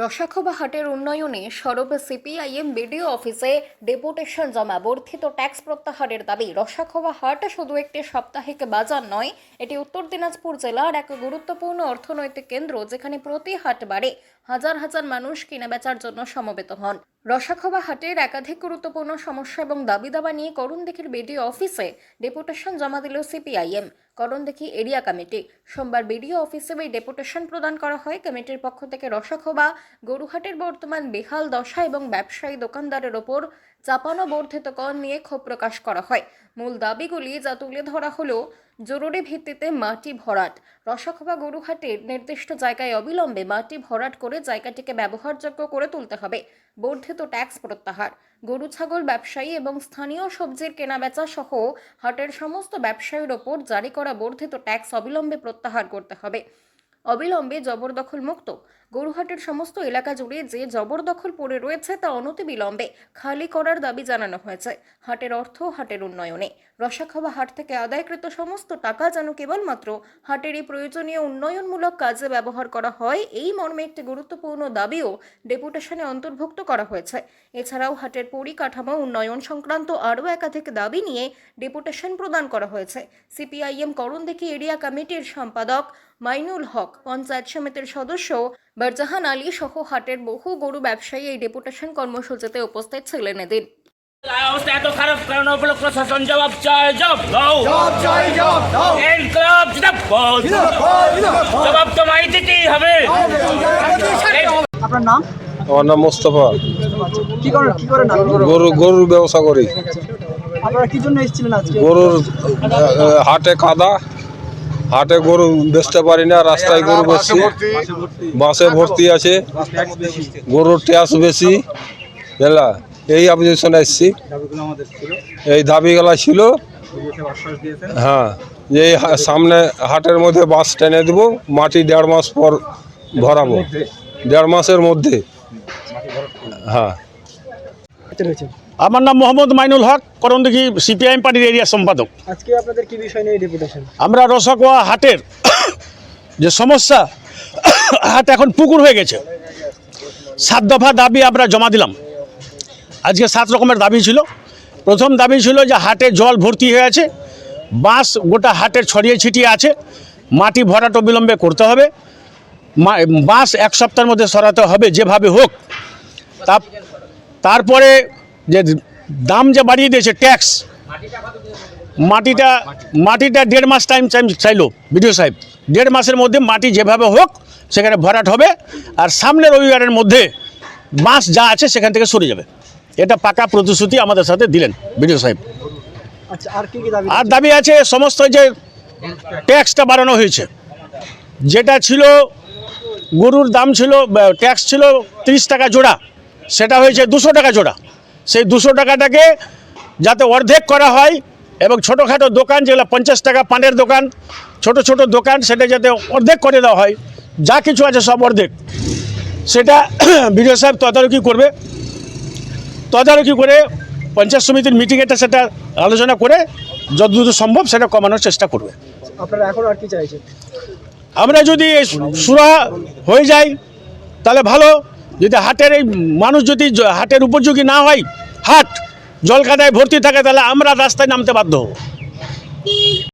রসাখোবা হাটের উন্নয়নে সরব সিপিআইএম বিডিও অফিসে ডেপুটেশন জমা। বর্ধিত ট্যাক্স প্রত্যাহারের দাবি, রসাখোবা হাট শুধু একটি সাপ্তাহিক বাজার নয়, এটি উত্তর দিনাজপুর জেলার এক গুরুত্বপূর্ণ অর্থনৈতিক কেন্দ্র যেখানে প্রতি হাটবারে হাজার হাজার মানুষ কেনাবেচার জন্য সমবেত হন। রসাখোবা হাটের একাধিক গুরুত্বপূর্ণ সমস্যা এবং দাবি দাবা নিয়ে করণদিঘির বিডিও অফিসে ডেপুটেশন জমা দিল সিপিআইএম। Karandighi area committee. সোমবার বিডিও অফিসে এই ডেপুটেশন প্রদান করা হয়। কমিটির পক্ষ থেকে রসাখোবা, গরুহাটের বর্তমান বেহাল দশা এবং ব্যবসায়ী দোকানদারের ওপর চাপানো বর্ধিত কর নিয়ে ক্ষোভ প্রকাশ করা হয়। মূল দাবিগুলি যা তুলে ধরা হলো, জরুরি ভিত্তিতে মাটি ভরাট। রসাখোবা, গরুহাটের নির্দিষ্ট জায়গায় অবিলম্বে মাটি ভরাট করে জায়গাটিকে ব্যবহারযোগ্য করে তুলতে হবে। বর্ধিত ট্যাক্স প্রত্যাহার, গরু, ছাগল ব্যবসায়ী এবং স্থানীয় সবজির কেনাবেচা সহ হাটের সমস্ত ব্যবসায়ীর ওপর জারি করা বর্ধিত ট্যাক্স অবিলম্বে প্রত্যাহার করতে হবে। অবিলম্বে জবরদখল মুক্ত গরুহাটের সমস্ত এলাকা জুড়ে যে জবরদখল পড়ে রয়েছে তা অনতিবিলম্বে খালি করার দাবি জানানো হয়েছে। হাটের অর্থ হাটের উন্নয়নে। রসাখাওয়া হাট থেকে আদায়কৃত সমস্ত টাকা যেন কেবলমাত্র হাটেরই প্রয়োজনীয় উন্নয়নমূলক কাজে ব্যবহার করা হয়, এই মর্মে একটি গুরুত্বপূর্ণ দাবিও ডেপুটেশনে অন্তর্ভুক্ত করা হয়েছে। এছাড়াও হাটের পরিকাঠামো উন্নয়ন সংক্রান্ত আরও একাধিক দাবি নিয়ে ডেপুটেশন প্রদান করা হয়েছে। সিপিআইএম করণদিঘি এরিয়া কমিটির সম্পাদক মাইনুল হক পঞ্চায়েত সমিতির সদস্য বারজাহান আলী সহ হাটের বহু গরু ব্যবসায়ী এই ডেপুটেশন কর্মসূচিতে উপস্থিত ছিলেন এদিন। অবস্থা এত খারাপ কারণ উপলক্ষ প্রশাসন জবাব চায় জব দাও। জব চাই জব দাও। ইনকলাব জিন্দাবাদ। জবাব তো মাই দিতেই হবে। আপনার নাম? আমার নাম মোস্তফা। কি করেন কি করেন আপনি? গরু গরুর ব্যবসা করি। আপনারা কি জন্য এসেছিলেন আজকে? গরুর হাটে কাদা হাটে গরু বেচতে পারি না, রাস্তায় গরু বেচছি। বাসে ভর্তি আছে। গরুর ট্যাস বেশি, বুঝলা? এই অবজেকশন এসছি। এই দাবিগুলা ছিল। হ্যাঁ এই সামনে হাটের মধ্যে বাস টেনে দেব, মাটি দেড় মাস পর ভরাবো। দেড় মাসের মধ্যে। হ্যাঁ। রয়েছে আমার নাম মোহাম্মদ মাইনুল হক করণদিঘি সিপিআইএম পার্টির এরিয়া সম্পাদক। আজকে আপনাদের কি বিষয় নিয়ে ডেপুটেশন আমরা রসগোয়া হাটের যে সমস্যা হাট এখন পুকুর হয়ে গেছে। সাত দফা দাবি আমরা জমা দিলাম। আজকে সাত রকমের দাবি ছিল। প্রথম দাবি ছিল যে হাটে জল ভর্তি হয়ে আছে বাঁশ গোটা হাটের ছড়িয়ে ছিটিয়ে আছে মাটি ভরাট অবিলম্বে করতে হবে বাঁশ এক সপ্তাহের মধ্যে সরাতে হবে যেভাবে হোক। তা তারপরে যে দাম যে বাড়িয়ে দিয়েছে ট্যাক্স মাটিটা মাটিটা দেড় মাস টাইম টাইম চাইলো বিডিও সাহেব। দেড় মাসের মধ্যে মাটি যেভাবে হোক সেখানে ভরাট হবে আর সামনের রবিবারের মধ্যে বাঁশ যা আছে সেখান থেকে সরে যাবে। এটা পাকা প্রতিশ্রুতি আমাদের সাথে দিলেন বিডিও সাহেব। আচ্ছা আর দাবি আর দাবি আছে সমস্ত যে ট্যাক্সটা বাড়ানো হয়েছে। যেটা ছিল গরুর দাম ছিল ট্যাক্স ছিল তিরিশ টাকা জোড়া। সেটা হয়েছে দুশো টাকা জোড়া। সেই দুশো টাকাটাকে যাতে অর্ধেক করা হয় এবং ছোটোখাটো দোকান যেগুলো পঞ্চাশ টাকা পানের দোকান ছোট ছোট দোকান সেটা যাতে অর্ধেক করে দেওয়া হয় যা কিছু আছে সব অর্ধেক। সেটা বিডিও সাহেব তদারকি করবে। তদারকি করে পঞ্চায়েত সমিতির মিটিংয়েটা সেটা আলোচনা করে যতদূর সম্ভব সেটা কমানোর চেষ্টা করবে। আপনারা এখন আর কি চাইছেন? আমরা যদি সুরা হয়ে যাই তাহলে ভালো। যদি হাটের এই মানুষ যদি হাটের উপযোগী না হয়, হাট জলকাদায় ভর্তি থাকে, তাহলে আমরা রাস্তায় নামতে বাধ্য হব।